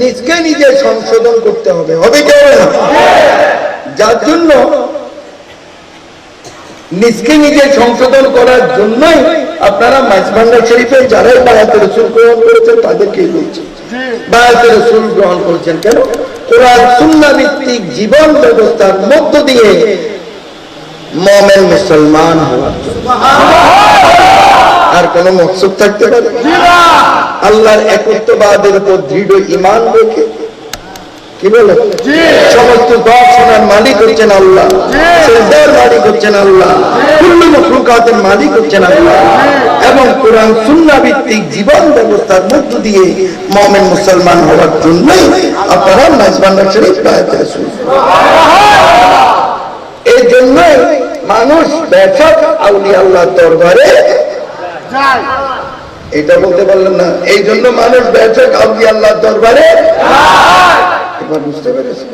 নিজকে নিজে সংশোধন করতে হবে। হবে কি হবে না? যার জন্য নিজকে নিজে সংশোধন করার জন্যই আপনারা মাইজবান্ডার শরীফে যারাই বায়াতের রসুল গ্রহণ করেছেন তাদেরকেই বলছেন বায়াতের রসুল গ্রহণ করেছেন কেন? কোরআন সুন্না ভিত্তিক জীবন ব্যবস্থার মধ্য দিয়ে মমেন মুসলমান হওয়ার জন্য। আর কোন মকসুদ থাকতে পারে? আল্লাহর একত্ববাদের উপর দৃঢ় ইমান রেখে। কি বলে? সমস্ত দশ শোনার মালিক হচ্ছেন আল্লাহ। মালিক হচ্ছেন আল্লাহ। মালিক হচ্ছেন আল্লাহ। এবং কোরআন জীবন ব্যবস্থার মধ্য দিয়ে মমেন মুসলমান হওয়ার জন্যই আপনারা শরীফ শুনুন এই জন্যই মানুষ ব্যাপক আউলি আল্লাহ দরবারে এটা বলতে পারলাম না। এই জন্য মানুষ ব্যাপক কাউকে আল্লাহ দরবারে? এবার বুঝতে পেরেছেন